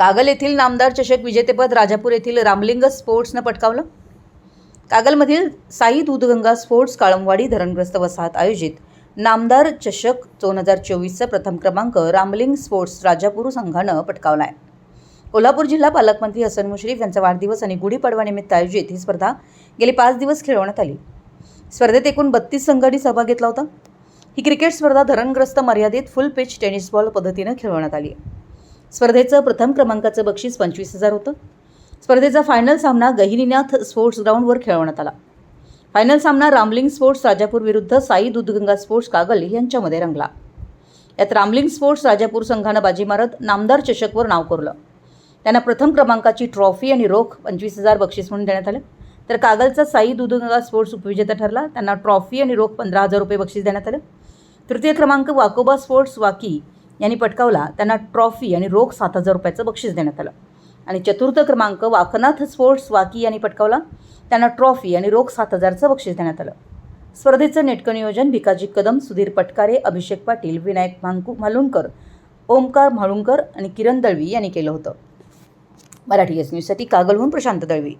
कागल येथील नामदार चषक विजेतेपद राजापूर येथील रामलिंग स्पोर्ट्सनं पटकावलं? कागलमधील साई दूधगंगा स्पोर्ट्स काळमवाडी धरणग्रस्त वसाहत आयोजित नामदार चषक दोन हजार चोवीसचा प्रथम क्रमांक रामलिंग स्पोर्ट्स राजापूर संघानं पटकावला आहे कोल्हापूर जिल्हा पालकमंत्री हसन मुश्रीफ यांचा वाढदिवस आणि गुढीपाडवानिमित्त आयोजित ही स्पर्धा गेली पाच दिवस खेळवण्यात आली. स्पर्धेत एकूण बत्तीस संघांनी सहभाग घेतला होता. ही क्रिकेट स्पर्धा धरणग्रस्त मर्यादित फुल पिच टेनिस बॉल पद्धतीनं खेळवण्यात आली स्पर्धेचं प्रथम क्रमांकाचं बक्षीस पंचवीस हजार होतं. स्पर्धेचा फायनल सामना गहिनीनाथ स्पोर्ट्स ग्राउंडवर खेळवण्यात आला. फायनल सामना रामलिंग स्पोर्ट्स राजापूर विरुद्ध साई दूधगंगा स्पोर्ट्स कागल यांच्यामध्ये रंगला. यात रामलिंग स्पोर्ट्स राजापूर संघानं बाजी मारत नामदार चषकवर नाव कोरलं. त्यांना प्रथम क्रमांकाची ट्रॉफी आणि रोख पंचवीस हजार बक्षीस म्हणून देण्यात आलं. तर कागलचा साई दूधगंगा स्पोर्ट्स उपविजेता ठरला. त्यांना ट्रॉफी आणि रोख पंधरा हजार रुपये बक्षीस देण्यात आलं. तृतीय क्रमांक वाकोबा स्पोर्ट्स वाकी यांनी पटकावला. त्यांना ट्रॉफी आणि रोख सात हजार रुपयाचं बक्षीस देण्यात आलं. आणि चतुर्थ क्रमांक वाकनाथ स्पोर्ट्स वाकी यांनी पटकावला. त्यांना ट्रॉफी आणि रोख सात हजारचं बक्षीस देण्यात आलं. स्पर्धेचं नेटकं नियोजन भिकाजी कदम सुधीर पटकारे अभिषेक पाटील विनायक मांकू मालुणकर ओमकार म्हाळुंकर आणि किरण दळवी यांनी केलं होतं. मराठी एस न्यूजसाठी कागलहून प्रशांत दळवी.